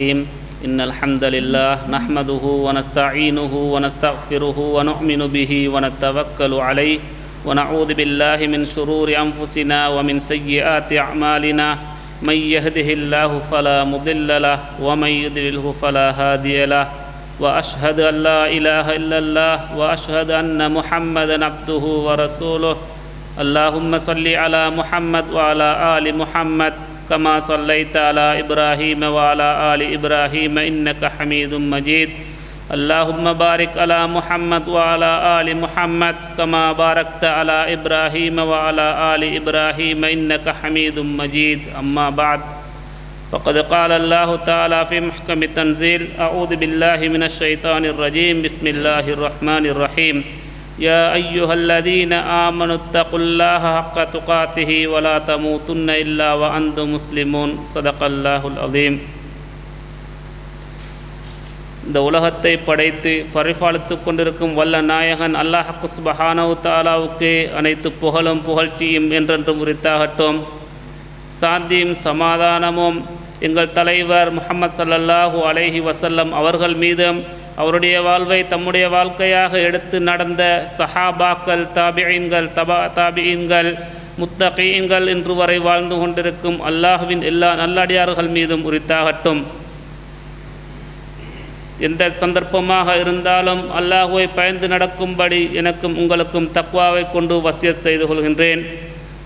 إن الحمد لله نحمده ونستعينه ونستغفره ونؤمن به ونتوكل عليه ونعوذ بالله من شرور أنفسنا ومن سيئات أعمالنا. من يهده الله فلا مضل له ومن يضلله فلا هادي له. وأشهد أن لا إله إلا الله وأشهد أن محمدا عبده ورسوله. اللهم صل على محمد وعلى آل محمد كما صليت على إبراهيم وعلى آل إبراهيم إنك حميد مجيد. اللهم بارك على محمد وعلى آل محمد كما باركت على إبراهيم وعلى آل إبراهيم إنك حميد مجيد. أما بعد، فقد قال الله تعالى في محكم التنزيل أعوذ بالله من الشيطان الرجيم. بسم الله الرحمن الرحيم. يا أيها الذين آمنوا اتقوا الله حق تقاته ولا تموتن إلا وأنتم مسلمون صدق الله العظيم இந்த உலகத்தை படைத்து பரிபாலித்து கொண்டிருக்கும் வல்ல நாயகன் அல்லாஹக்கு சுபஹானவு தாலாவுக்கு அனைத்து புகழும் புகழ்ச்சியும் என்றென்றும் உரித்தாகட்டும் சாந்தியும் சமாதானமும் எங்கள் தலைவர் முகமது சல்லல்லாஹு அலைஹி வசல்லம் அவர்கள் மீதும் அவருடைய வாழ்வை தம்முடைய வாழ்க்கையாக எடுத்து நடந்த சஹாபாக்கள் தாபியீன்கள் தபா தாபியன்கள் முத்தகீன்கள் இன்று வரை வாழ்ந்து கொண்டிருக்கும் அல்லாஹுவின் எல்லா நல்லடியார்கள் மீதும் உரித்தாகட்டும். எந்த சந்தர்ப்பமாக இருந்தாலும் அல்லாஹுவை பயந்து நடக்கும்படி எனக்கும் உங்களுக்கும் தக்வாவை கொண்டு வசியத் செய்து கொள்கின்றேன்.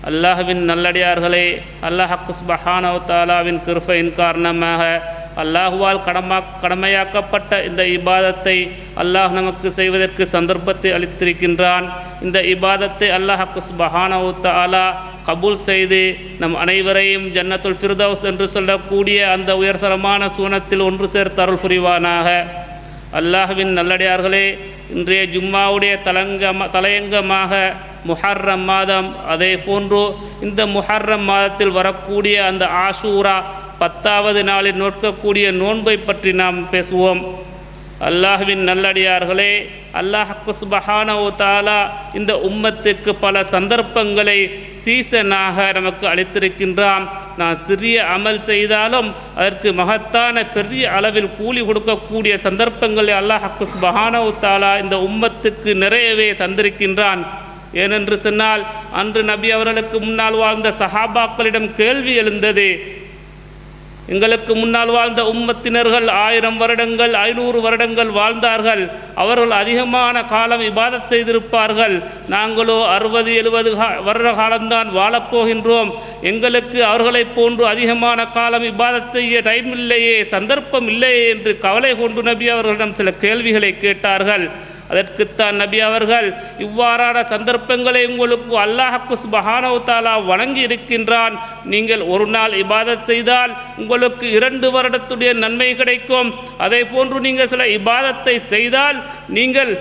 அல்லாஹுவின் நல்லடியார்களே அல்லாஹ் குஸ்பஹானவ் தாலாவின் கிருஃபையின் காரணமாக அல்லாஹுவால் கடமா கடமையாக்கப்பட்ட இந்த இபாதத்தை அல்லாஹ் நமக்கு செய்வதற்கு சந்தர்ப்பத்தை அளித்திருக்கின்றான். இந்த இபாதத்தை அல்லாஹக்கு சுபஹானவு தாலா கபூல் செய்து நம் அனைவரையும் ஜன்னத்துல் ஃபிர்தவுஸ் என்று சொல்லக்கூடிய அந்த உயர்தரமான சூனத்தில் ஒன்று சேர்த்து அருள் புரிவானாக. அல்லாஹுவின் நல்லடியார்களே இன்றைய ஜும்மாவுடைய தலங்க தலையங்கமாக முஹர்ரம் மாதம் அதே போன்று இந்த முஹர்ரம் மாதத்தில் வரக்கூடிய அந்த ஆஷூரா பத்தாவது நாளில் நோக்கக்கூடிய நோன்பை பற்றி நாம் பேசுவோம். அல்லாஹுவின் நல்லடியார்களே அல்லாஹக்கு சுபஹானோ தாலா இந்த உம்மத்துக்கு பல சந்தர்ப்பங்களை சீசனாக நமக்கு அளித்திருக்கின்றான். நான் சிறிய அமல் செய்தாலும் அதற்கு மகத்தான பெரிய அளவில் கூலி கொடுக்கக்கூடிய சந்தர்ப்பங்களை அல்லாஹக்கு சுபஹானோ தாலா இந்த உம்மத்துக்கு நிறையவே தந்திருக்கின்றான். ஏனென்று சொன்னால் அன்று நபி அவர்களுக்கு முன்னால் வாழ்ந்த சஹாபாக்களிடம் கேள்வி எழுந்தது எங்களுக்கு முன்னால் வாழ்ந்த உம்மத்தினர்கள் ஆயிரம் வருடங்கள் ஐநூறு வருடங்கள் வாழ்ந்தார்கள். அவர்கள் அதிகமான காலம் இபாதத் செய்திருப்பார்கள். நாங்களோ அறுபது எழுபது வருட காலம்தான் வாழப்போகின்றோம். எங்களுக்கு அவர்களைப் போன்று அதிகமான காலம் இபாதத் செய்ய டைம் இல்லையே சந்தர்ப்பம் இல்லையே என்று கவலை கொண்டு நபி அவர்களிடம் சில கேள்விகளை கேட்டார்கள். அதற்குத்தான் நபி அவர்கள் இவ்வாறான சந்தர்ப்பங்களை உங்களுக்கு அல்லாஹக்கு சுபஹானவுத்தாலா வழங்கி இருக்கின்றான். நீங்கள் ஒரு நாள் இபாதத் செய்தால் உங்களுக்கு இரண்டு வருடத்துடைய நன்மை கிடைக்கும். அதே போன்று நீங்கள் சில இபாதத்தை செய்தால் நீங்கள்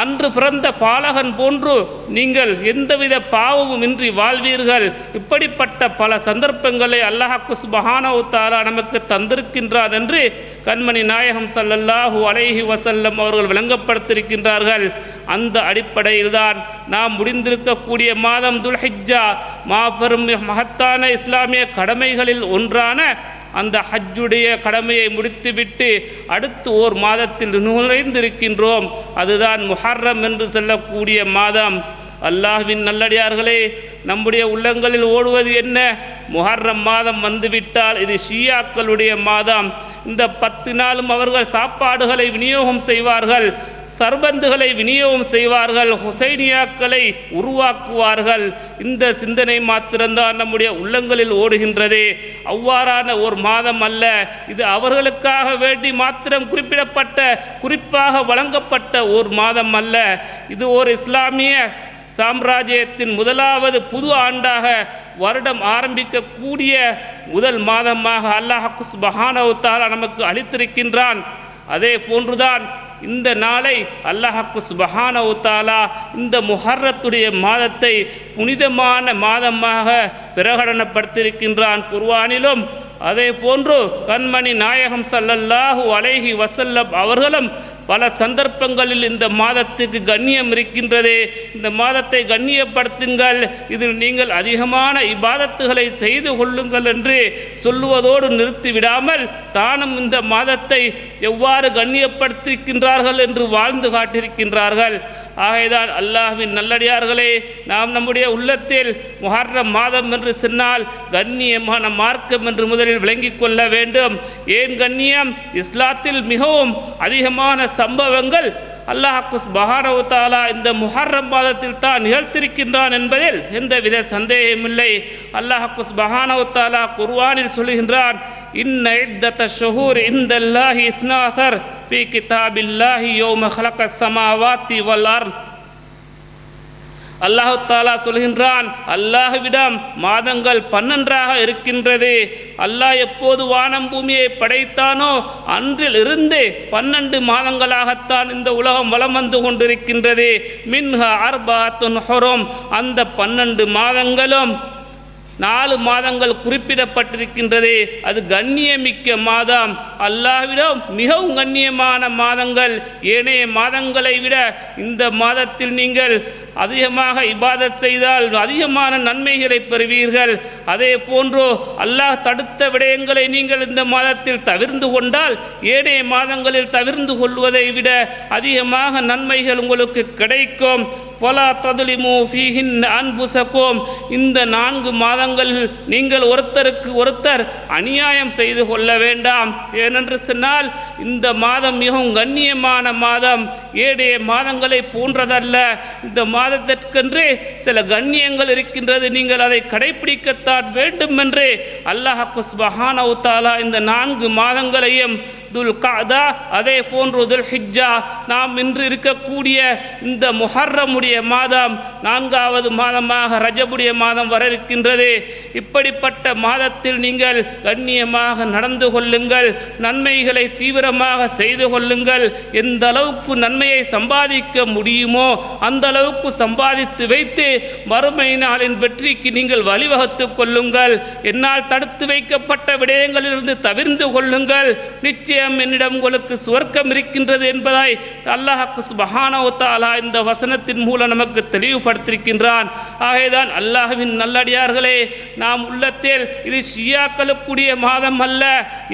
அன்று பிறந்த பாலகன் போன்று நீங்கள் எந்தவித பாவமும் இன்றி வாழ்வீர்கள். இப்படிப்பட்ட பல சந்தர்ப்பங்களை அல்லாஹாக்கு சுபஹானவுத்தாலா நமக்கு தந்திருக்கின்றான் என்று கண்மணி நாயகம் சல்லல்லாஹூ அலைஹி வசல்லம் அவர்கள் விளங்கப்படுத்திருக்கின்றார்கள் அந்த அடிப்படையில்தான் நாம் முடிந்திருக்கக்கூடிய மாதம் துல்ஹிஜா மாபெரும் மகத்தான இஸ்லாமிய கடமைகளில் ஒன்றான அந்த ஹஜ்ஜுடைய கடமையை முடித்துவிட்டு அடுத்து ஓர் மாதத்தில் நுழைந்திருக்கின்றோம். அதுதான் முஹர்ரம் என்று சொல்லக்கூடிய மாதம். அல்லாஹ்வின் நல்லடியார்களே நம்முடைய உள்ளங்களில் ஓடுவது என்ன? முஹர்ரம் மாதம் வந்துவிட்டால் இது ஷியாக்களுடைய மாதம். இந்த பத்து நாளும் அவர்கள் சாப்பாடுகளை விநியோகம் செய்வார்கள் சர்பந்துகளை விநியோகம் செய்வார்கள் ஹுசைனியாக்களை உருவாக்குவார்கள். இந்த சிந்தனை மாத்திரம்தான் நம்முடைய உள்ளங்களில் ஓடுகின்றதே. அவ்வாறான ஒரு மாதம் அல்ல இது அவர்களுக்காக வேண்டி மாத்திரம் குறிப்பிடப்பட்ட குறிப்பாக வழங்கப்பட்ட ஒரு மாதம் அல்ல. இது ஒரு இஸ்லாமிய சாம்ராஜ்யத்தின் முதலாவது புது ஆண்டாக வருடம் ஆரம்பிக்கக்கூடிய முதல் மாதமாக அல்லாஹக்கு சுபஹானவுத்தாலா நமக்கு அளித்திருக்கின்றான். அதே போன்றுதான் இந்த நாளை அல்லாஹக்கு சுபஹானவுத்தாலா இந்த முஹர்ரத்துடைய மாதத்தை புனிதமான மாதமாக பிரகடனப்படுத்தியிருக்கின்றான் குர்வானிலும் அதே போன்று கண்மணி நாயகம் சல்லல்லாஹு அலைஹி வசல்லம் அவர்களும் பல சந்தர்ப்பங்களில் இந்த மாதத்துக்கு கண்ணியம் இருக்கின்றது. இந்த மாதத்தை கண்ணியப்படுத்துங்கள். இதில் நீங்கள் அதிகமான இபாதத்துகளை செய்து கொள்ளுங்கள் என்று சொல்லுவதோடு நிறுத்திவிடாமல் தானும் இந்த மாதத்தை எவ்வாறு கண்ணியப்படுத்திருக்கின்றார்கள் என்று வாழ்ந்து காட்டியிருக்கின்றார்கள். ஆகைதான் அல்லாஹ்வின் நல்லடியார்களே நாம் நம்முடைய உள்ளத்தில் முஹர்ரம் மாதம் என்று சொன்னால் கண்ணியமான மார்க்கம் என்று முதலில் விளங்கிக் கொள்ள வேண்டும். ஏன் கண்ணியம்? இஸ்லாத்தில் மிகவும் அதிகமான சம்பவங்கள் அல்லாஹ் பஹானவு தாலா இந்த முஹர்ரம் மாதத்தில் தான் நிகழ்த்திருக்கின்றான் என்பதில் எந்தவித சந்தேகமில்லை அல்லாஹ் பஹானவு தாலா குர்வானில் சொல்லுகின்றான் இன்ன இத்தத்த ஷஹூர் இந்த அல்லாஹி இஸ்னாசர் ஃபி கிதாபில்லாஹி யோம ஹலக சமாவாத்தி வல் அர்த். அல்லாஹு தாலா சொல்கின்றான் அல்லாஹுவிடம் மாதங்கள் பன்னென்றாக இருக்கின்றது. அல்லாஹ் எப்போது வானம் பூமியை படைத்தானோ அன்றிலிருந்து பன்னெண்டு மாதங்களாகத்தான் இந்த உலகம் வலம் வந்து கொண்டிருக்கின்றது. மின்ஹ அர்பாத்துன் ஹொரோம். அந்த பன்னெண்டு மாதங்களும் நாலு மாதங்கள் குறிப்பிடப்பட்டிருக்கின்றது. அது கண்ணியமிக்க மாதம். அல்லாவிடம் மிகவும் கண்ணியமான மாதங்கள். ஏனைய மாதங்களை விட இந்த மாதத்தில் நீங்கள் அதிகமாக இபாதத் செய்தால் அதிகமான நன்மைகளை பெறுவீர்கள். அதே போன்று அல்லாஹ் தடுத்த விடயங்களை நீங்கள் இந்த மாதத்தில் தவிர்ந்து கொண்டால் ஏனைய மாதங்களில் தவிர்ந்து கொள்வதை விட அதிகமாக நன்மைகள் உங்களுக்கு கிடைக்கும். பொலா ததுலிமு ஃபீஹின் அன்புசகோம் இந்த நான்கு மாதங்களில் நீங்கள் ஒருத்தருக்கு ஒருத்தர் அநியாயம் செய்து கொள்ள வேண்டாம். ஏனென்று சொன்னால் இந்த மாதம் மிகவும் கண்ணியமான மாதம். ஏடைய மாதங்களை போன்றதல்ல. இந்த மாதத்திற்கென்று சில கண்ணியங்கள் இருக்கின்றது. நீங்கள் அதை கடைபிடிக்கத்தான் வேண்டும் என்று அல்லாஹ் குஸ்பஹானவுத்தாலா இந்த நான்கு மாதங்களையும் துல் காதா அதே போன்று துல் ஹிஜ்ஜா. நாம் இன்று இருக்கக்கூடிய இந்த முஹர்ரமுடைய மாதம் நான்காவது மாதமாக ரஜபுடைய மாதம் வர இருக்கின்றது. இப்படிப்பட்ட மாதத்தில் நீங்கள் கண்ணியமாக நடந்து கொள்ளுங்கள் நன்மைகளை தீவிரமாக செய்து கொள்ளுங்கள். எந்த அளவுக்கு நன்மையை சம்பாதிக்க முடியுமோ அந்த அளவுக்கு சம்பாதித்து வைத்து மறுமை நாளின் வெற்றிக்கு நீங்கள் வழிவகுத்து கொள்ளுங்கள். என்னால் தடுத்து வைக்கப்பட்ட விடயங்களிலிருந்து தவிர்ந்து கொள்ளுங்கள். நிச்சயம் என்னிடம் உங்களுக்கு சுவர்க்கம் இருக்கின்றது என்பதாய் அல்லாஹாக்கு சுபஹானவத்தாலா இந்த வசனத்தின் மூலம் நமக்கு தெளிவுபடுத்தியிருக்கின்றான். ஆகைதான் அல்லாஹ்வின் நல்லடியார்களே நாம் உள்ளத்தில் இது ஷியாக்களுக்குரிய மாதம் அல்ல.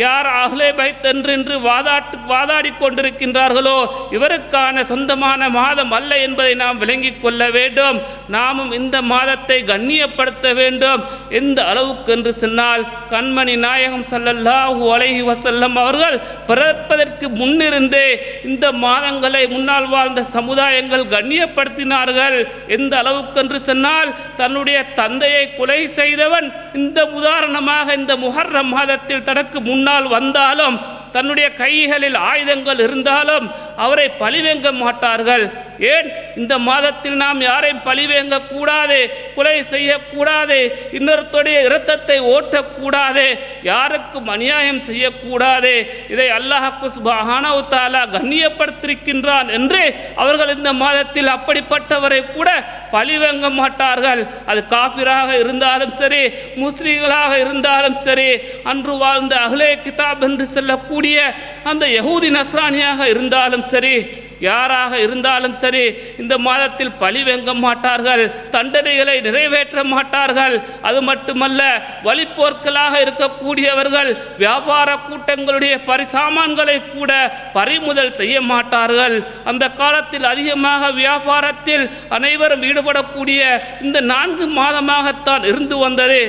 யார் அகலே பைத் என்று வாதாட்டு வாதாடி கொண்டிருக்கின்றார்களோ இவருக்கான சொந்தமான மாதம் அல்ல என்பதை நாம் விளங்கிக் கொள்ள வேண்டும். நாமும் இந்த மாதத்தை கண்ணியப்படுத்த வேண்டும். எந்த அளவுக்கு என்று சொன்னால் கண்மணி நாயகம் சல்லல்லாஹு அலைஹி வசல்லம் அவர்கள் பிறப்பதற்கு முன்னிருந்தே இந்த மாதங்களை முன்னால் வாழ்ந்த சமுதாயங்கள் கண்ணியப்படுத்தினார்கள். எந்த அளவுக்கு என்று சொன்னால் தன்னுடைய தந்தையை கொலை செய்தவன் இந்த உதாரணமாக இந்த முஹர்ரம் மாதத்தில் தனக்கு முன்னால் வந்தாலும் தன்னுடைய கைகளில் ஆயுதங்கள் இருந்தாலும் அவரை பழிவேங்க மாட்டார்கள். ஏன்? இந்த மாதத்தில் நாம் யாரையும் பழிவேங்க கூடாது கொலை செய்யக்கூடாது இன்னொருத்தருடைய இரத்தத்தை ஓட்டக்கூடாது யாருக்கும் அநியாயம் செய்யக்கூடாது. இதை அல்லாஹாக்கு சுபஹானவு தாலா கண்ணியப்படுத்திருக்கின்றான் என்று அவர்கள் இந்த மாதத்தில் அப்படிப்பட்டவரை கூட பழிவேங்க மாட்டார்கள். அது காபிராக இருந்தாலும் சரி முஸ்லீம்களாக இருந்தாலும் சரி அன்று வாழ்ந்த அஹ்லே கிதாப் என்று சொல்லக்கூடிய அந்த யகூதி நஸ்ரானியாக இருந்தாலும் சரி யாராக இருந்தாலும் சரி இந்த மாதத்தில் பழி வெங்க மாட்டார்கள் தண்டனைகளை நிறைவேற்ற மாட்டார்கள். அது மட்டுமல்ல வழிப்போர்களாக இருக்கக்கூடியவர்கள் வியாபார கூட்டங்களுடைய பரிசாமான்களை கூட பறிமுதல் செய்ய மாட்டார்கள். அந்த காலத்தில் அதிகமாக வியாபாரத்தில் அனைவரும் ஈடுபடக்கூடிய இந்த நான்கு மாதமாகத்தான் இருந்து வந்தது.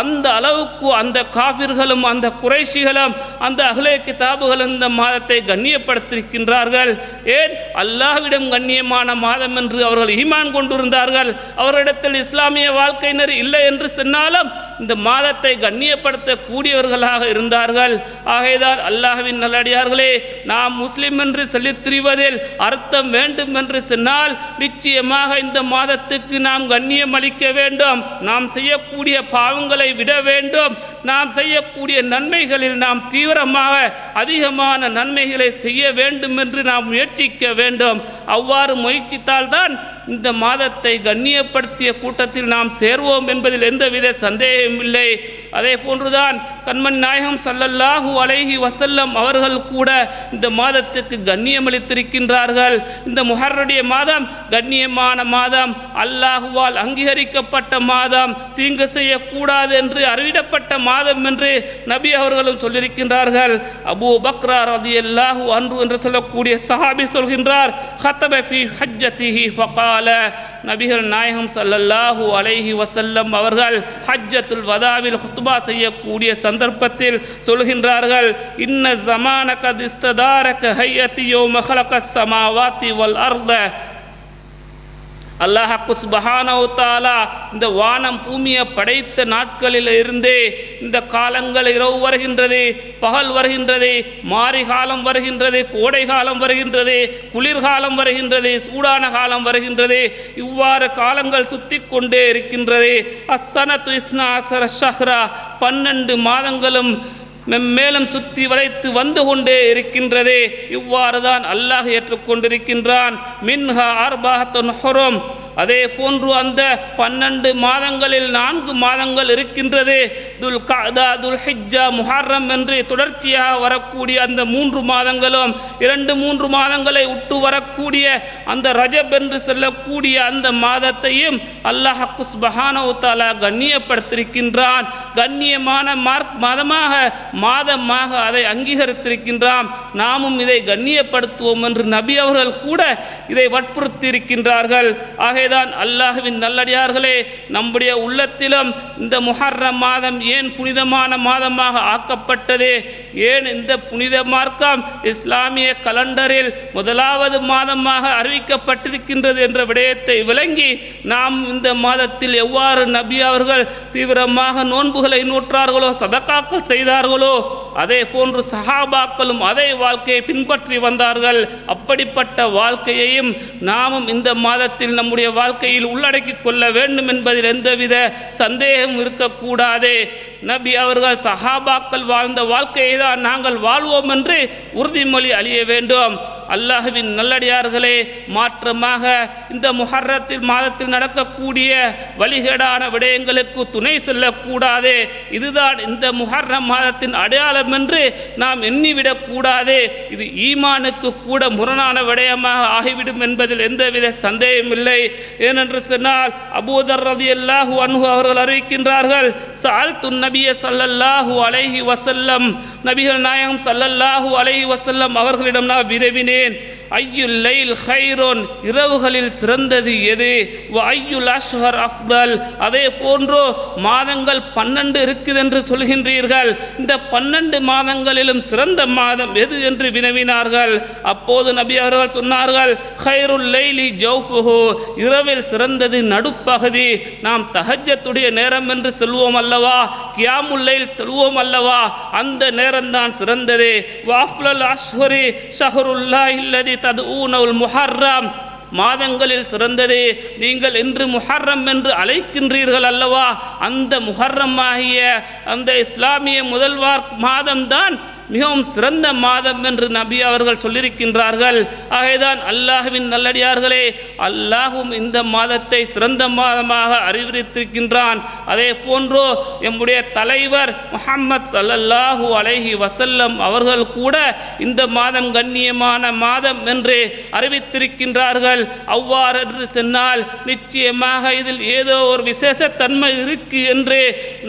அந்த அளவுக்கு அந்த காபிர்களும் அந்த குறைஷிகளும் அந்த அகலே கிதாபுகளும் இந்த மாதத்தை கண்ணியப்படுத்தியிருக்கின்றார்கள். ஏன் அல்லாஹ்விடம் கண்ணியமான மாதம் என்று அவர்கள் ஈமான் கொண்டிருந்தார்கள். அவரிடத்தில் இஸ்லாமிய வாழ்க்கையினர் இல்லை என்று சொன்னாலும் இந்த மாதத்தை கண்ணியப்படுத்தக்கூடியவர்களாக இருந்தார்கள். ஆகைதான் அல்லாஹ்வின் நல்லடியார்களே நாம் முஸ்லிம் என்று சொல்லித் திரிவதில் அர்த்தம் வேண்டும் என்று சொன்னால் நிச்சயமாக இந்த மாதத்துக்கு நாம் கண்ணியம் அளிக்க வேண்டும். நாம் செய்யக்கூடிய பாவங்களை விட வேண்டும். நாம் செய்யக்கூடிய நன்மைகளில் நாம் தீவிரமாக அதிகமான நன்மைகளை செய்ய வேண்டும் என்று நாம் முயற்சிக்க வேண்டும். அவ்வாறு முயற்சித்தால்தான் இந்த மாதத்தை கண்ணியப்படுத்திய கூட்டத்தில் நாம் சேர்வோம் என்பதில் எந்தவித சந்தேகமும் இல்லை. அதே போன்றுதான் கண்மன் நாயகம் சல்லல்லாஹு அலைஹி வசல்லம் அவர்கள் கூட இந்த மாதத்துக்கு கண்ணியமளித்திருக்கின்றார்கள். இந்த முஹர்ருடைய மாதம் கண்ணியமான மாதம். அல்லாஹுவால் அங்கீகரிக்கப்பட்ட மாதம். தீங்கு செய்யக்கூடாது என்று அறிவிடப்பட்ட மாதம் என்று நபி அவர்களும் சொல்லியிருக்கின்றார்கள். அபு பக்ரா ரதியல்லாஹு அன்று என்று சொல்லக்கூடிய சஹாபி சொல்கின்றார் ஹத்தபி ஹஜ்ஜத்திஹி ஃபகா கால நபிகள் நாயகம் சல்லல்லாஹு அலைஹி வசல்லம் அவர்கள் ஹஜ்ஜத்துல் வதாவில் ஹுத்பா செய்யக்கூடிய சந்தர்ப்பத்தில் சொல்கின்றார்கள் இன்ன ஜமான கதிஸ்ததார இஸ்ததாரக மகளக சமாவாத்தி வல் அர்த. அல்லாஹாக்கு சுபஹானவுத்தாலா இந்த வானம் பூமியை படைத்த நாட்களில் இருந்தே இந்த காலங்கள் இரவு வருகின்றது பகல் வருகின்றது மாரி காலம் வருகின்றது கோடை காலம் வருகின்றது குளிர்காலம் வருகின்றது சூடான காலம் வருகின்றது இவ்வாறு காலங்கள் சுத்தி கொண்டே இருக்கின்றது. அஸ்ஸனத்து இஸ்னா அசர ஷஹ்ரா பன்னெண்டு மாதங்களும் மெம்மேலும் சுத்தி வளைத்து வந்து கொண்டே இருக்கின்றதே இவ்வாறு தான் அல்லாஹ் ஏற்றுக்கொண்டிருக்கின்றான். மின்ஹா ஆர்பாகத்தன் ஹொரோம். அதே போன்று அந்த பன்னெண்டு மாதங்களில் நான்கு மாதங்கள் இருக்கின்றது. துல் கதா துல் ஹிஜ்ஜா முஹர்ரம் என்று தொடர்ச்சியாக வரக்கூடிய அந்த மூன்று மாதங்களும் இரண்டு மூன்று மாதங்களை விட்டு வரக்கூடிய அந்த ரஜப் என்று சொல்லக்கூடிய அந்த மாதத்தையும் அல்லாஹ் சுபஹானவு தாலா கண்ணியப்படுத்திருக்கின்றான் கண்ணியமான மார்க் மாதமாக மாதமாக அதை அங்கீகரித்திருக்கின்றான். நாமும் இதை கண்ணியப்படுத்துவோம் என்று நபி அவர்கள் கூட இதை வற்புறுத்தி இருக்கின்றார்கள் ஆகைதான் அல்லாஹுவின் நல்லடியார்களே நம்முடைய உள்ளத்திலும் இந்த முஹர்ரம் மாதம் ஏன் புனிதமான மாதமாக ஆக்கப்பட்டது? ஏன் இந்த புனித மார்க்கம் இஸ்லாமிய கலண்டரில் முதலாவது மாதமாக அறிவிக்கப்பட்டிருக்கின்றது என்ற விடயத்தை விளங்கி நாம் இந்த மாதத்தில் எவ்வாறு நபி அவர்கள் தீவிரமாக நோன்புகளை நூற்றார்களோ சதக்காக்கள் செய்தார்களோ அதே போன்று சஹாபாக்களும் அதே வாழ்க்கையை பின்பற்றி வந்தார்கள். அப்படிப்பட்ட வாழ்க்கையையும் நாமும் இந்த மாதத்தில் நம்முடைய வாழ்க்கையில் உள்ளடக்கி கொள்ள வேண்டும் என்பதில் எந்தவித சந்தேகம் இருக்கக்கூடாது. நபி அவர்கள் சஹாபாக்கள் வாழ்ந்த வாழ்க்கையை தான் நாங்கள் வாழ்வோம் என்று உறுதிமொழி அழிய வேண்டும். அல்லாஹுவின் நல்லடியார்களே மாற்றமாக இந்த முஹர்ரத்தில் மாதத்தில் நடக்கக்கூடிய வழிகேடான விடயங்களுக்கு துணை செல்லக்கூடாது. இதுதான் இந்த முஹர்ரம் மாதத்தின் அடையாளம் என்று நாம் எண்ணிவிடக்கூடாது. இது ஈமானுக்கு கூட முரணான விடயமாக ஆகிவிடும் என்பதில் எந்தவித சந்தேகமில்லை. ஏனென்று சொன்னால் அபூதர் ரதி அல்லாஹு அன்ஹு அவர்கள் அறிவிக்கின்றார்கள் சால் துன் நபிய சல்லல்லாஹு அலைஹி வசல்லம் நபிகள் நாயகம் சல்லல்லாஹு அலைஹி வசல்லம் அவர்களிடம் நான் விரைவினேன். ஐயுல் லைல் ஹைரோன் இரவுகளில் சிறந்தது எது? ஐயுல் அஷ்ஹர் அஃதல் அதே போன்றோ மாதங்கள் பன்னெண்டு இருக்குது என்று சொல்கின்றீர்கள். இந்த பன்னெண்டு மாதங்களிலும் சிறந்த மாதம் எது என்று வினவினார்கள். அப்போது நபி அவர்கள் சொன்னார்கள் ஹைருல் லைலி ஜௌஃபுஹு. இரவில் சிறந்தது நடுப்பகுதி. நாம் தஹஜத்துடைய நேரம் என்று சொல்வோம் அல்லவா? கியாமுல்லைல் தொழுவோம் அல்லவா? அந்த நேரம்தான் சிறந்தது. வாஃப்லல் அஷ்ஹரி ஷஹருல்லா இல்லதி தது ஊனவுல் முஹர்ரம். மாதங்களில் சிறந்தது. நீங்கள் இன்று முஹர்ரம் என்று அழைக்கின்றீர்கள் அல்லவா? அந்த முஹர்ரம் ஆகிய அந்த இஸ்லாமிய முதல்வார் மாதம்தான் மிகவும் சிறந்த மாதம் என்று நபி அவர்கள் சொல்லியிருக்கின்றார்கள். ஆகைதான் அல்லாஹுவின் நல்லடியார்களே அல்லாஹும் இந்த மாதத்தை சிறந்த மாதமாக அறிவித்திருக்கின்றான் அதே போன்றோ எம்முடைய தலைவர் முஹம்மத் சல்லல்லாஹு அலைஹி வசல்லம் அவர்கள் கூட இந்த மாதம் கண்ணியமான மாதம் என்று அறிவித்திருக்கின்றார்கள். அவ்வாறு என்று சொன்னால் நிச்சயமாக இதில் ஏதோ ஒரு விசேஷ தன்மை இருக்கு என்று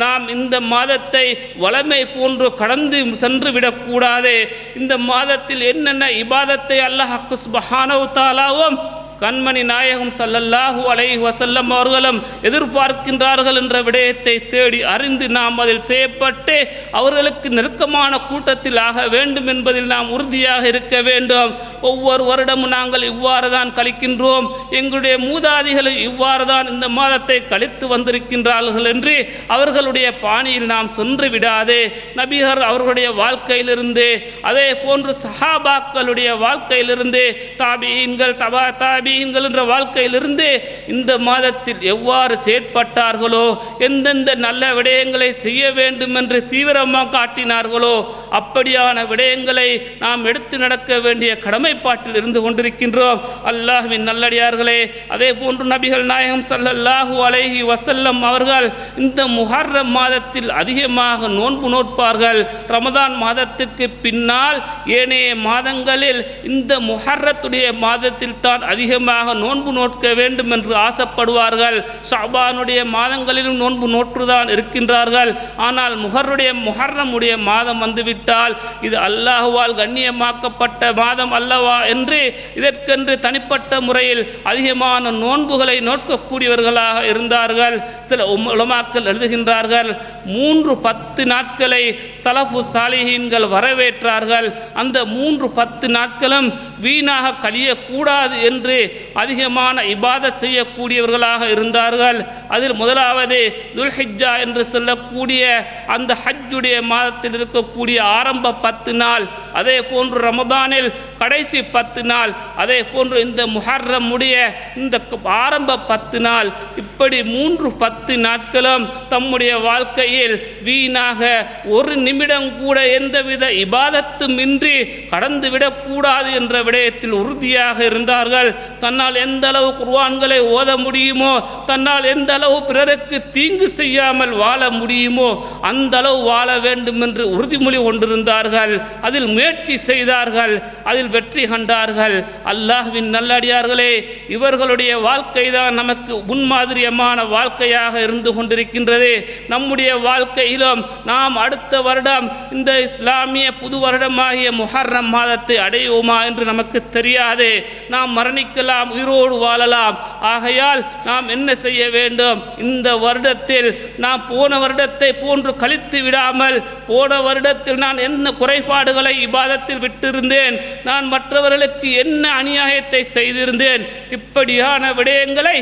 நாம் இந்த மாதத்தை வளமை போன்று கடந்து சென்று விட்டுவிடக்கூடாது இந்த மாதத்தில் என்னென்ன இபாதத்தை அல்லாஹ் சுபஹானவு தாலாவும் கண்மணி நாயகம் சல்லல்லாஹு அலை வசல்லம் அவர்களும் எதிர்பார்க்கின்றார்கள் என்ற விடயத்தை தேடி அறிந்து நாம் அதில் செய்யப்பட்டு அவர்களுக்கு நெருக்கமான கூட்டத்தில் ஆக வேண்டும் என்பதில் நாம் உறுதியாக இருக்க வேண்டும். ஒவ்வொரு வருடமும் நாங்கள் இவ்வாறு தான் கழிக்கின்றோம். எங்களுடைய மூதாதிகளும் இவ்வாறு தான் இந்த மாதத்தை கழித்து வந்திருக்கின்றார்கள் என்று அவர்களுடைய பாணியில் நாம் சென்று விடாது. நபிகர் அவர்களுடைய வாழ்க்கையிலிருந்து அதே போன்று சஹாபாக்களுடைய வாழ்க்கையிலிருந்து தாபீன்கள் தபா தாபீன்கள் என்ற வாழ்க்கையிலிருந்து இந்த மாதத்தில் எவ்வாறு செயற்பட்டார்களோ எந்தெந்த நல்ல விடயங்களை செய்ய வேண்டும் என்று தீவிரமாக காட்டினார்களோ அப்படியான விடயங்களை நாம் எடுத்து நடக்க வேண்டிய கடமைப்பாட்டில் இருந்து கொண்டிருக்கின்றோம். அல்லாஹுவின் நல்லடியார்களே அதே போன்று நபிகள் நாயகம் சல்லல்லாஹு அலைஹி வசல்லம் அவர்கள் இந்த முஹர்ரம் மாதத்தில் அதிகமாக நோன்பு நோட்பார்கள் ரமதான் மாதத்துக்கு பின்னால் ஏனைய மாதங்களில் இந்த முஹர்ரத்துடைய மாதத்தில் தான் அதிகமாக நோன்பு நோட்க வேண்டும் என்று ஆசைப்படுவார்கள். ஷாபானுடைய மாதங்களிலும் நோன்பு நோற்றுதான் இருக்கின்றார்கள். ஆனால் முஹர்ருடைய முஹர்ரமுடைய மாதம் வந்துவிட்டால் இது அல்லாஹுவால் கண்ணியமாக்கப்பட்ட மாதம் அல்லவா என்று இதற்கென்று தனிப்பட்ட முறையில் அதிகமான நோன்புகளை நோட்கக்கூடியவர்களாக இருந்தார்கள். சில உம்- உலமாக்கள் எழுதுகின்றார்கள் மூன்று பத்து நாட்களை சலஃபு சாலிஹீன்கள் வரவேற்றார்கள். அந்த மூன்று பத்து நாட்களும் வீணாக கழியக்கூடாது என்று அதிகமான இபாதத் செய்யக்கூடியவர்களாக இருந்தார்கள். அதில் முதலாவது துல்ஹிஜா என்று சொல்லக்கூடிய அந்த ஹஜ்ஜுடைய மாதத்தில் இருக்கக்கூடிய ஆரம்ப பத்து நாள் அதே போன்று ரமதானில் கடைசி பத்து நாள் அதே போன்று இந்த முஹர்ரமுடைய இந்த ஆரம்ப பத்து நாள் இப்படி மூன்று பத்து நாட்களும் தம்முடைய வாழ்க்கையில் வீணாக ஒரு நிமிடம் கூட எந்தவித இபாதத்துமின்றி கடந்துவிடக்கூடாது என்ற விடயத்தில் உறுதியாக இருந்தார்கள். தன்னால் எந்த அளவு குர்வான்களை ஓத முடியுமோ தன்னால் எந்த அளவு பிறருக்கு தீங்கு செய்யாமல் வாழ முடியுமோ அந்த அளவு வாழ வேண்டும் என்று உறுதிமொழி கொண்டிருந்தார்கள். அதில் முயற்சி செய்தார்கள். அதில் வெற்றி கண்டார்கள். அல்லாஹ்வின் நல்லடியார்களே இவர்களுடைய வாழ்க்கை தான் நமக்கு முன்மாதிரியமான வாழ்க்கையாக இருந்து கொண்டிருக்கின்றது. நம்முடைய வாழ்க்கையிலும் நாம் அடுத்த வருடம் இந்த இஸ்லாமிய புது வருடமாகிய முஹர்ரம் மாதத்தை அடைவோமா என்று நமக்கு தெரியாது. நாம் மரணிக்கலாம் உயிரோடு வாழலாம். ஆகையால் நாம் என்ன செய்ய வேண்டும்? இந்த வருடத்தில் நாம் போன வருடத்தை போன்று கழித்து விடாமல் போன வருடத்தில் நான் என்ன குறைபாடுகளை இபாதத்தில் விட்டிருந்தேன்? நான் மற்றவர்களுக்கு என்ன அநியாயத்தை செய்திருந்தேன்? இப்படியான விடயங்களை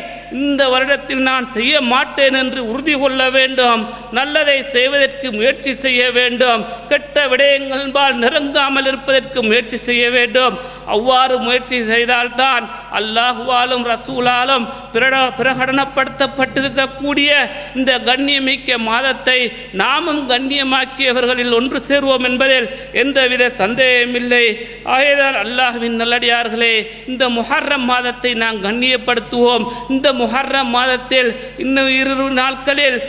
இந்த வருடத்தில் நான் செய்ய மாட்டேன் என்று உறுதி கொள்ள வேண்டும். நல்லதை செய்வதற்கு முயற்சி செய்ய வேண்டும். கெட்ட விடயங்கள் நெருங்காமல் இருப்பதற்கு முயற்சி செய்ய வேண்டும். அவ்வாறு முயற்சி செய்தால்தான் அல்லாஹுவாலும் ரசூலாலும் பிரட பிரகடனப்படுத்தப்பட்டிருக்கக்கூடிய இந்த கண்ணியமிக்க மாதத்தை நாமும் கண்ணியமாக்கியவர்களில் ஒன்று சேருவோம் என்பதில் எந்தவித சந்தேகமில்லை. ஆகேதான் அல்லாஹ்வின் நல்லடியார்களே இந்த முஹர்ரம் மாதத்தை நாம் கண்ணியப்படுத்துவோம். இந்த முஹர்ரம் மாதத்தில் இன்னும் இரு நாட்களில்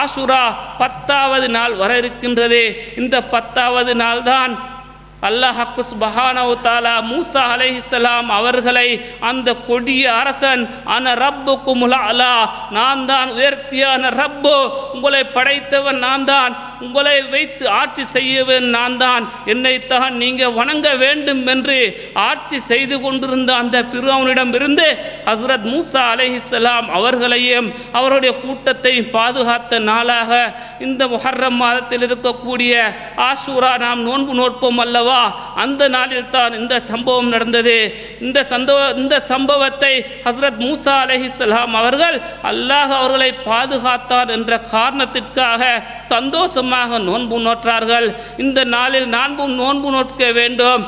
ஆசுரா பத்தாவது நாள் வர இருக்கின்றது. இந்த பத்தாவது நாள்தான் அல்லாஹ் பஹானவு தாலா மூசா அலைஹிஸ்லாம் அவர்களை அந்த கொடிய அரசன் அன குமுலா அலா நான் தான் உயர்த்தியான ரப்பு உங்களை படைத்தவன் நான் தான். உங்களை வைத்து ஆட்சி செய்யவேன் நான் தான் என்னைத்தான் நீங்கள் வணங்க வேண்டும் என்று ஆட்சி செய்து கொண்டிருந்த அந்த பிறவனிடமிருந்து ஹஸ்ரத் மூசா அலஹிஸ்லாம் அவர்களையும் அவருடைய கூட்டத்தையும் பாதுகாத்த நாளாக இந்த முஹர்ரம் மாதத்தில் இருக்கக்கூடிய ஆஷூரா நாம் நோன்பு நோட்போம் அல்லவா? அந்த நாளில் தான் இந்த சம்பவம் நடந்தது. இந்த சந்தோ இந்த சம்பவத்தை ஹஸ்ரத் மூசா அலஹிஸ்லாம் அவர்கள் அல்லாஹ் அவர்களை பாதுகாத்தார் என்ற காரணத்திற்காக சந்தோஷமாக நோன்பு நோற்றார்கள். இந்த நாளில் நான்பும் நோன்பு நோட்க வேண்டும்.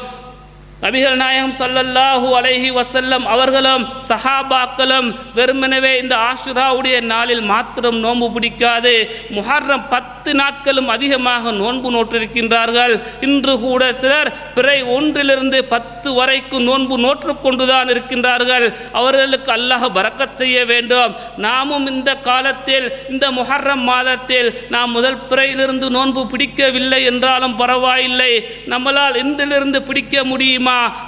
நபிகள் நாயகம் ஸல்லல்லாஹு அலைஹி வசல்லம் அவர்களும் சஹாபாக்களும் வெறுமனவே இந்த ஆஷுராவுடைய நாளில் மாத்திரம் நோன்பு பிடிக்காது முஹர்ரம் பத்து நாட்களும் அதிகமாக நோன்பு நோற்றிருக்கின்றார்கள். இன்று கூட சிலர் பிறை ஒன்றிலிருந்து பத்து வரைக்கும் நோன்பு நோற்றுக்கொண்டுதான் இருக்கின்றார்கள். அவர்களுக்கு அல்லாஹ் பறக்கச் செய்ய வேண்டும். நாமும் இந்த காலத்தில் இந்த முஹர்ரம் மாதத்தில் நாம் முதல் பிறையிலிருந்து நோன்பு பிடிக்கவில்லை என்றாலும் பரவாயில்லை. நம்மளால் இன்றிலிருந்து பிடிக்க முடியுமா?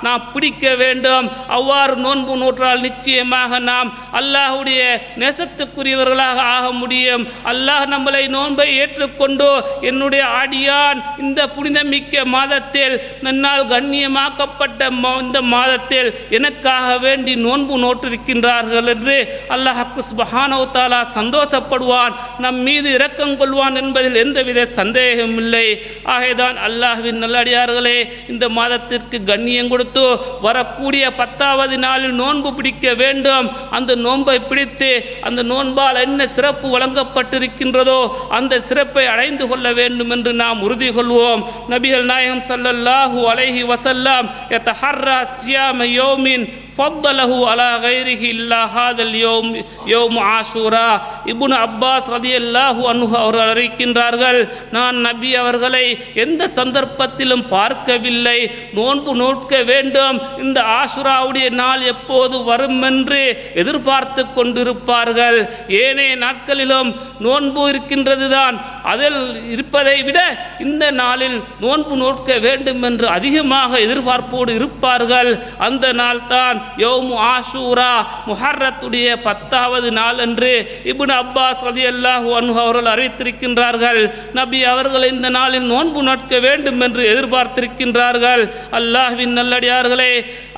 நாம் பிடிக்க வேண்டும். அவ்வாறு நோன்பு நோற்றால் நிச்சயமாக நாம் அல்லாஹுடைய நெசத்துக்குரியவர்களாக ஆக முடியும். அல்லாஹ் நம்மளை நோன்பை ஏற்றுக்கொண்டு? என்னுடைய அடியான் இந்த புனிதமிக்க மாதத்தில் நன்னால் கண்ணியமாக்கப்பட்ட இந்த மாதத்தில் எனக்காக வேண்டி நோன்பு நோட்டிருக்கின்றார்கள் என்று அல்லாஹ் சுபஹானஹு தஆலா சந்தோஷப்படுவான். நம் மீது இரக்கம் கொள்வான் என்பதில் எந்தவித சந்தேகமில்லை ஆகைதான் அல்லாஹ்வின் நல்லடியார்களே இந்த மாதத்திற்கு கண்ணியம் கொடுத்து வரக்கூடிய பத்தாவது நாளில் நோன்பு பிடிக்க வேண்டும். அந்த நோன்பை பிடித்து அந்த நோன்பால் என்ன சிறப்பு வழங்கப்பட்டிருக்கின்றதோ அந்த சிறப்பை அடைந்து கொள்ள வேண்டும் என்று நாம் உறுதி கொள்வோம். நபிகள் நாயகம் ஸல்லல்லாஹு அலைஹி வசல்லாம் யதஹர்ரா சியாம யௌமின் ஃபத்தலஹு அலா கைரிஹி இல்லா ஹாதல் யோம் யோம் ஆஷூரா இபுன் அப்பாஸ் ரதியல்லாஹு அனுஹு அவர்கள் அறிவிக்கின்றார்கள் நான் நபி அவர்களை எந்த சந்தர்ப்பத்திலும் பார்க்கவில்லை. நோன்பு நோட்க வேண்டும். இந்த ஆஷுராவுடைய நாள் எப்போது வரும் என்று எதிர்பார்த்து கொண்டிருப்பார்கள். ஏனைய நாட்களிலும் நோன்பு இருக்கின்றது தான் அதில் இருப்பதை விட இந்த நாளில் நோன்பு நோட்க வேண்டும் என்று அதிகமாக எதிர்பார்ப்போடு இருப்பார்கள். அந்த நாள் தான் யோமு ஆஷூரா முஹர்ரத்துடைய பத்தாவது நாள் என்று இபுன் அப்பாஸ் ரதி அல்லாஹூ அன்ஹு அவர்கள் அறிவித்திருக்கின்றார்கள் நபி அவர்கள் இந்த நாளில் நோன்பு நோட்க வேண்டும் என்று எதிர்பார்த்திருக்கின்றார்கள். அல்லாஹ்வின் நல்லடியார்களே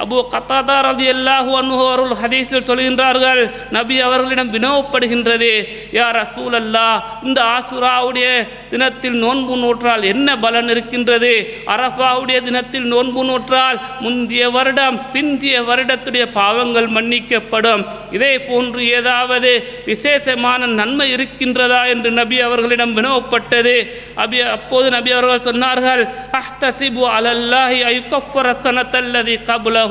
அபு கத்தாதா ரதி அல்லாஹூ அன்ஹு ஹதீஸில் சொல்கின்றார்கள் நபி அவர்களிடம் வினவப்படுகின்றது யார் ரசூல் அல்லா இந்த ஆசுராவுடைய தினத்தில் நோன்பு நூற்றால் என்ன பலன் இருக்கின்றது? அரஃபாவுடைய தினத்தில் நோன்பு நூற்றால் முந்திய வருடம் பிந்திய வருடத்துடைய பாவங்கள் மன்னிக்கப்படும். இதே போன்று ஏதாவது விசேஷமான நன்மை இருக்கின்றதா? என்று நபி அவர்களிடம் வினவப்பட்டது. அபி அப்போது நபி அவர்கள் சொன்னார்கள் அஹ்தசிபு அலல்லாஹி ஐகஃபர சனத்தல்லதி கபுலஹு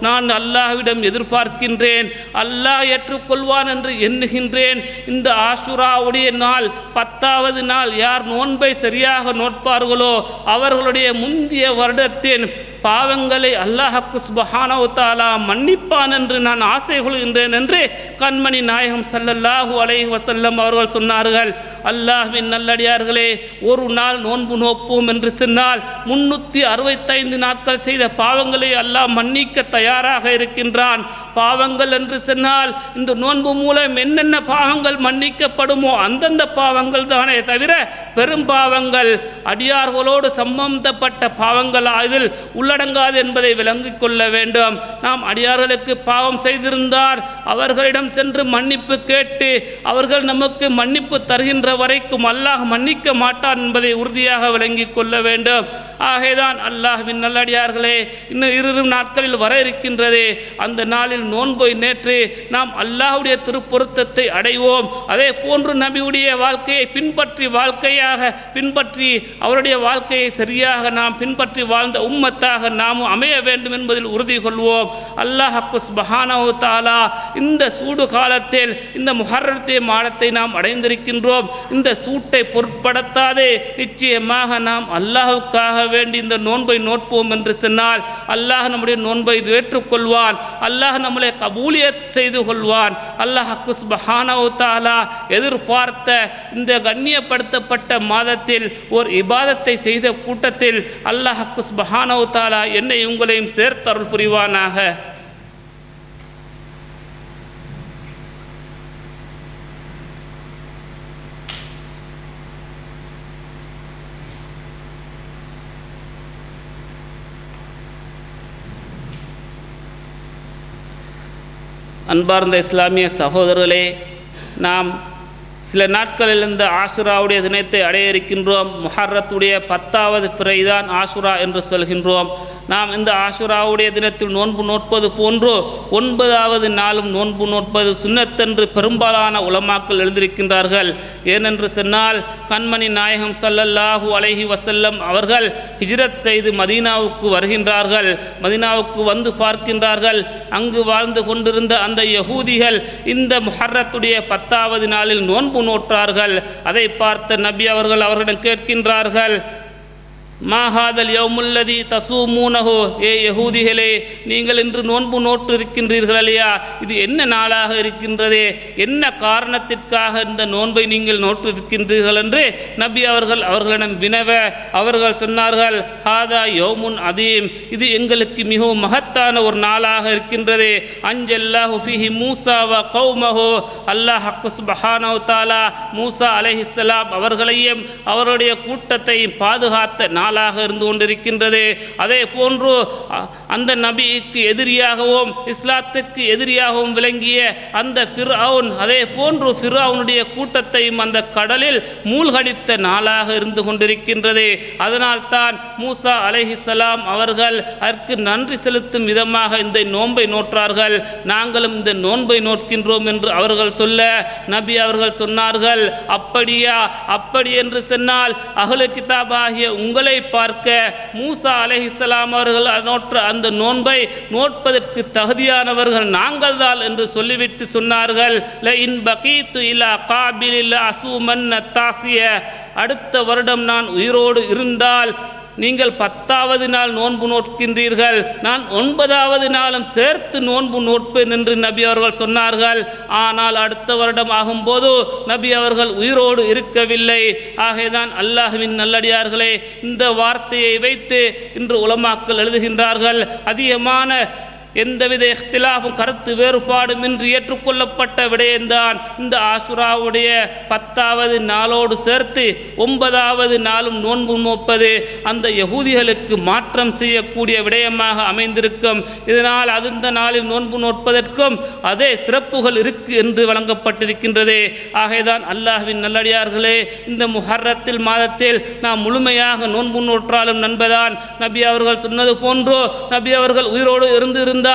நான் அல்லாஹ்விடம் எதிர்பார்க்கின்றேன். அல்லாஹ் ஏற்றுக்கொள்வான் என்று எண்ணுகின்றேன். இந்த ஆஷுராவுடைய நாள் பத்தாவது நாள் யார் நோன்பை சரியாக நோட்பார்களோ அவர்களுடைய முந்தைய வருடத்தின் பாவங்களை அல்லாஹக்கு சுபஹானவு தாலா மன்னிப்பான் என்று நான் ஆசை கொள்கின்றேன் என்று கண்மணி நாயகம் சல்லல்லாஹு அலைஹி வசல்லம் அவர்கள் சொன்னார்கள். அல்லாஹ்வின் நல்லடியார்களே ஒரு நாள் நோன்பு நோப்போம் என்று சொன்னால் முன்னூற்றி அறுபத்தைந்து நாட்கள் செய்த பாவங்களை அல்லாஹ் மன்னிக்க தயாராக இருக்கின்றான். பாவங்கள் என்று சொன்னால் இந்த நோன்பு மூலம் என்னென்ன பாவங்கள் மன்னிக்கப்படுமோ அந்தந்த பாவங்கள் தானே தவிர பெரும் பாவங்கள் அடியார்களோடு சம்பந்தப்பட்ட பாவங்கள் இதில் உள்ளடங்காது என்பதை விளங்கிக் கொள்ள வேண்டும். நாம் அடியார்களுக்கு பாவம் செய்திருந்தார் அவர்களிடம் சென்று மன்னிப்பு கேட்டு அவர்கள் நமக்கு மன்னிப்பு தருகின்ற வரைக்கும் அல்லாஹ் மன்னிக்க மாட்டான் என்பதை உறுதியாக விளங்கிக் கொள்ள வேண்டும். ஆகைதான் அல்லாஹ்வின் நல்லடியார்களே இன்னும் இரு நாட்களில் வர இருக்கின்றது அந்த நாளில் நோன்பை நேற்று நாம் அல்லாஹுடைய திருப்பொருத்தத்தை அடைவோம். அதே போன்று நபியுடைய வாழ்க்கையை பின்பற்றி வாழ்க்கையாக பின்பற்றி அவருடைய வாழ்க்கையை சரியாக நாம் பின்பற்றி வாழ்ந்த உம்மத்தாக நாமும் அமைய வேண்டும் என்பதில் உறுதி கொள்வோம். அல்லாஹ் அக்குஸ் சுபஹானஹு தாலா இந்த சூடு காலத்தில் இந்த முஹர்ரத்திய மாடத்தை நாம் அடைந்திருக்கின்றோம். இந்த சூட்டை பொருட்படுத்தாதே நிச்சயமாக நாம் அல்லாஹுக்காக வேண்டி இந்த நோன்பை நோட்போம் என்று சொன்னால் அல்லாஹ் நம்முடைய நோன்பை ஏற்றுக்கொள்வான். அல்லாஹ் நம்மளை கபூலியத் செய்து கொள்வான். அல்லாஹ் குஸ்பஹானவுத்தாலா எதிர்பார்த்த இந்த கண்ணியப்படுத்தப்பட்ட மாதத்தில் ஒரு இபாதத்தை செய்த கூட்டத்தில் அல்லாஹ் குஸ்பஹானவுத்தாலா என்னை உங்களையும் சேர்த்தருள் புரிவானாக. அன்பார்ந்த இஸ்லாமிய சகோதரர்களே நாம் சில நாட்களில் இந்த ஆஷுராவுடைய தினத்தை அடைய இருக்கின்றோம் முஹர்ரத்துடைய பத்தாவது பிறைதான் ஆஷுரா என்று சொல்கின்றோம். நாம் இந்த ஆஷுராவுடைய தினத்தில் நோன்பு நோட்பது போன்று ஒன்பதாவது நாளும் நோன்பு நோட்பது சுன்னத்தென்று பெரும்பாலான உலமாக்கள் எழுந்திருக்கின்றார்கள். ஏனென்று சொன்னால் கண்மணி நாயகம் சல்லல்லாஹூ அலஹி வசல்லம் அவர்கள் ஹிஜ்ரத் செய்து மதீனாவுக்கு வருகின்றார்கள். மதீனாவுக்கு வந்து பார்க்கின்றார்கள். அங்கு வாழ்ந்து கொண்டிருந்த அந்த யகூதிகள் இந்த முஹர்ரத்துடைய பத்தாவது நாளில் நோன்பு நோற்றார்கள். அதை பார்த்த நபி அவர்கள் அவர்களிடம் கேட்கின்றார்கள் மாஹாதல் யௌமுல்லதி தசூமூனஹோ? ஏ யகூதிகளே நீங்கள் இன்று நோன்பு நோட்டு இருக்கின்றீர்கள் இல்லையா இது என்ன நாளாக இருக்கின்றதே? என்ன காரணத்திற்காக இந்த நோன்பை நீங்கள் நோட்டு இருக்கின்றீர்கள் என்று நபி அவர்கள் அவர்களிடம் வினவ அவர்கள் சொன்னார்கள் ஹாதா யோமுன் அதீம். இது எங்களுக்கு மிகவும் மகத்தான ஒரு நாளாக இருக்கின்றதே. அஞ்சல்லா ஹுஃபிஹி மூசா வ கௌமஹோ. அல்லாஹ் ஹக்கு சுபஹானோ தாலா மூசா அலஹிஸ்லாம் அவர்களையும் அவருடைய கூட்டத்தையும் பாதுகாத்த நாளாக இருந்து கொண்டிருக்கின்றது. அதே போன்று அந்த நபிக்கு எதிரியாகவும் இஸ்லாத்துக்கு எதிரியாகவும் விளங்கிய அந்த ஃபிர்அவுன் அதே போன்று ஃபிர்அவுனுடைய கூட்டத்தையும் அந்த கடலில் மூழ்கடித்த நாளாக இருந்து கொண்டிருக்கின்றது. அதனால் தான் மூசா அலைஹிஸ்ஸலாம் அவர்கள் அதற்கு நன்றி செலுத்தும் விதமாக இந்த நோன்பை நோற்றார்கள். நாங்களும் இந்த நோன்பை நோட்கின்றோம் என்று அவர்கள் சொல்ல நபி அவர்கள் சொன்னார்கள் அப்படியா? அப்படி என்று சொன்னால் அகலு கிதாபாகிய உங்களை நோன்பை பார்க்க மூசா அலஹிஸ்லாம் அவர்கள் நோற்ற அந்த நோன்பை நோட்பதற்கு தகுதியானவர்கள் நாங்கள்தான் என்று சொல்லிவிட்டு சொன்னார்கள். ல இன் பகீத்து இலா காபிலில் அசூமன் தாசிய. அடுத்த வருடம் நான் உயிரோடு இருந்தால் நீங்கள் பத்தாவது நாள் நோன்பு நோக்கின்றீர்கள். நான் ஒன்பதாவது நாளும் சேர்த்து நோன்பு நோட்பேன் என்று நபி அவர்கள் சொன்னார்கள். ஆனால் அடுத்த வருடம் ஆகும்போது நபி அவர்கள் உயிரோடு இருக்கவில்லை. ஆகைதான் அல்லாஹுவின் நல்லடியார்களே இந்த வார்த்தையை வைத்து இன்று உலமாக்கள் எழுதுகின்றார்கள். அதிகமான எந்தவித இஃப்திலாஃபும் கருத்து வேறுபாடும் இன்றி ஏற்றுக்கொள்ளப்பட்ட விடயம்தான் இந்த ஆசுராவுடைய பத்தாவது நாளோடு சேர்த்து ஒன்பதாவது நாளும் நோன்பு நோப்பது அந்த யகூதிகளுக்கு மாற்றம் செய்யக்கூடிய விடயமாக அமைந்திருக்கும். இதனால் அந்த நாளில் நோன்பு நோட்பதற்கும் அதே சிறப்புகள் இருக்கு என்று வழங்கப்பட்டிருக்கின்றது. ஆகைதான் அல்லாஹ்வின் நல்லடியார்களே இந்த முஹர்ரத்தில் மாதத்தில் நாம் முழுமையாக நோன்பு நோற்றாலும் நண்பதான். நபி அவர்கள் சொன்னது போன்றோ நபி அவர்கள் உயிரோடு இருந்து இருந்தால்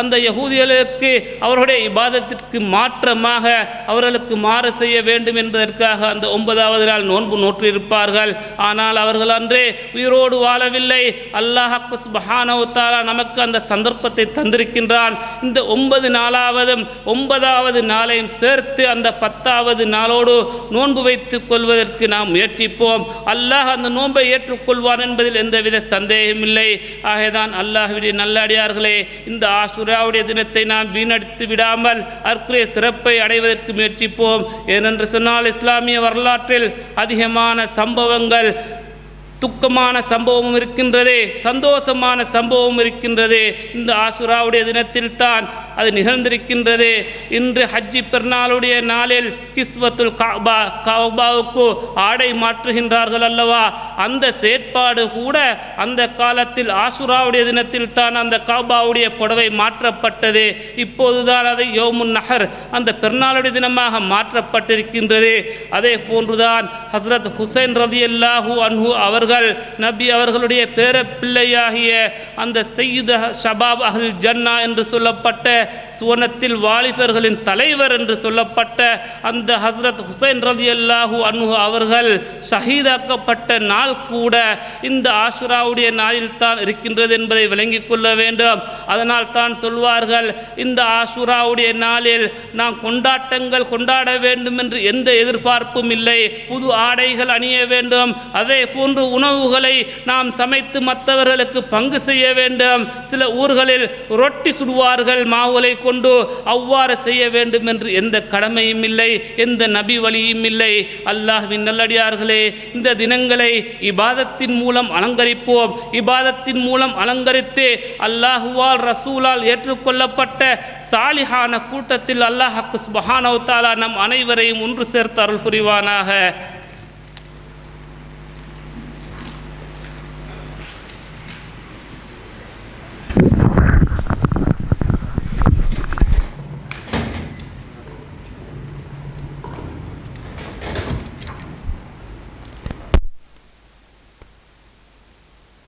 அந்த யகூதிகளுக்கு அவர்களுடைய இபாதத்திற்கு மாற்றமாக அவர்களுக்கு மாறு செய்ய வேண்டும் என்பதற்காக அந்த ஒன்பதாவது நாள் நோன்பு நோற்றிருப்பார்கள். ஆனால் அவர்கள் அன்றே உயிரோடு வாழவில்லை. அல்லாஹ் சுபஹானவுத்தாலா நமக்கு அந்த சந்தர்ப்பத்தை தந்திருக்கின்றான். இந்த ஒன்பது நாளாவதும் ஒன்பதாவது நாளையும் சேர்த்து அந்த பத்தாவது நாளோடு நோன்பு வைத்துக் கொள்வதற்கு நாம் முயற்சிப்போம். அல்லாஹ் அந்த நோன்பை ஏற்றுக்கொள்வான் என்பதில் எந்தவித சந்தேகமில்லை. ஆகைதான் அல்லாஹ்வுடைய நல்லடியார்களே இந்த ஆசுராவுடைய தினத்தை நாம் வீணடித்து விடாமல் அதற்குரிய சிறப்பை அடைவதற்கு முயற்சிப்போம். ஏனென்று சொன்னால் இஸ்லாமிய வரலாற்றில் அதிகமான சம்பவங்கள் துக்கமான சம்பவமும் இருக்கின்றதே சந்தோஷமான சம்பவம் இருக்கின்றது. இந்த ஆசுராவுடைய தினத்தில் தான் அது நிகழ்ந்திருக்கின்றது. இன்று ஹஜ்ஜி பெருநாளுடைய நாளில் கிஸ்வத்துல் காபா காபாவுக்கு ஆடை மாற்றுகின்றார்கள் அல்லவா? அந்த செயற்பாடு கூட அந்த காலத்தில் ஆசுராவுடைய தினத்தில் தான் அந்த காபாவுடைய புடவை மாற்றப்பட்டது. இப்போதுதான் அதை யோமுன் நகர் அந்த பெருநாளுடைய தினமாக மாற்றப்பட்டிருக்கின்றது. அதே போன்றுதான் ஹஸ்ரத் ஹுசைன் ரதி அல்லாஹூ அன்ஹு அவர்கள் நபி அவர்களுடைய பேர பிள்ளையாகிய அந்த செய்யுத ஷபாப் அஹ்ல் ஜன்னா என்று சொல்லப்பட்ட சுவனத்தில் வாலிபர்களின் தலைவர் என்று சொல்லப்பட்ட அந்த ஹஸ்ரத் ஹுசைன் ரதி அல்லாஹூ அன்ஹு அவர்கள் ஷஹீதாக்கப்பட்ட நாள் கூட இந்த ஆஷுராவுடைய நாளில் தான் இருக்கின்றது என்பதை விளங்கிக் கொள்ள வேண்டும். அதனால் தான் சொல்வார்கள் இந்த ஆஷுராவுடைய நாளில் நாம் கொண்டாட்டங்கள் கொண்டாட வேண்டும் என்று எந்த எதிர்பார்ப்பும் இல்லை. புது ஆடைகள் அணிய வேண்டும். அதே போன்று உணவுகளை நாம் சமைத்து மற்றவர்களுக்கு பங்கு செய்ய வேண்டும். சில ஊர்களில் ரொட்டி சுடுவார்கள் மாவு மாவுகளை கொண்டு அவ்வாறு செய்ய வேண்டும் என்று எந்த கடமையும் இல்லை எந்த நபி வழியும் இல்லை. அல்லாஹ்வின் நல்லடியார்களே இந்த தினங்களை இபாதத்தின் மூலம் அலங்கரிப்போம். இபாதத்தின் மூலம் அலங்கரித்து அல்லாஹுவால் ரசூலால் ஏற்றுக்கொள்ளப்பட்ட சாலிஹான கூட்டத்தில் அல்லாஹ் சுபஹானவ் தாலா நம் அனைவரையும் ஒன்று சேர்த்து அருள் புரிவானாக.